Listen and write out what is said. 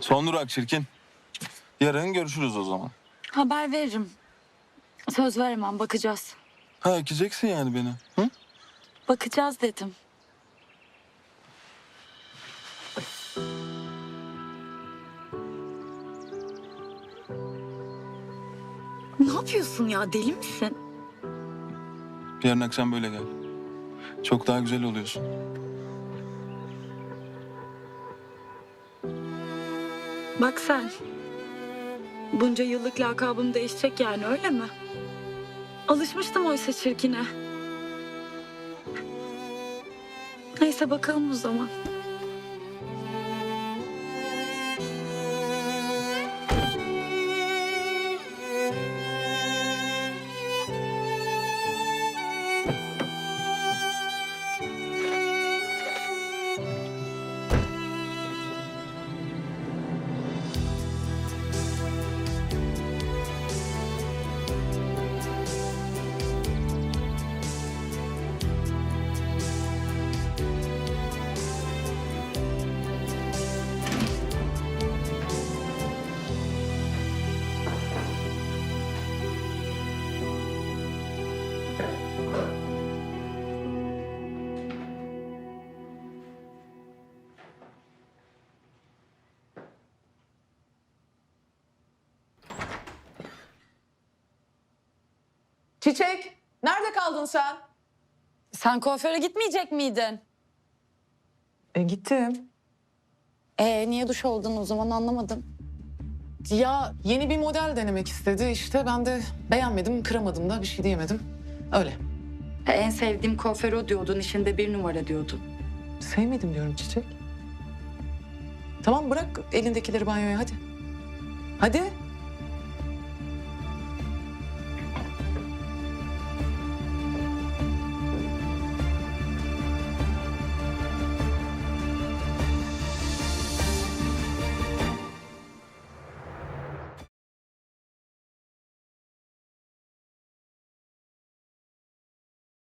Son durak çirkin. Yarın görüşürüz o zaman. Haber veririm. Söz veremem bakacağız. Ha ekeceksin yani beni. Hı? Bakacağız dedim. Ne yapıyorsun ya deli misin? Yarın akşam böyle gel. Çok daha güzel oluyorsun. Bak sen. Bunca yıllık lakabım değişecek yani öyle mi? Alışmıştım oysa çirkine. Neyse bakalım o zaman. Çiçek, nerede kaldın sen? Sen kuaföre gitmeyecek miydin? E, gittim. Ee niye duş oldun o zaman anlamadım. Ya yeni bir model denemek istedi işte. Ben de beğenmedim, kıramadım da bir şey diyemedim. Öyle. E, En sevdiğim kuaför o diyordun, işinde bir numara diyordun. Sevmedim diyorum Çiçek. Tamam bırak elindekileri banyoya hadi. Hadi.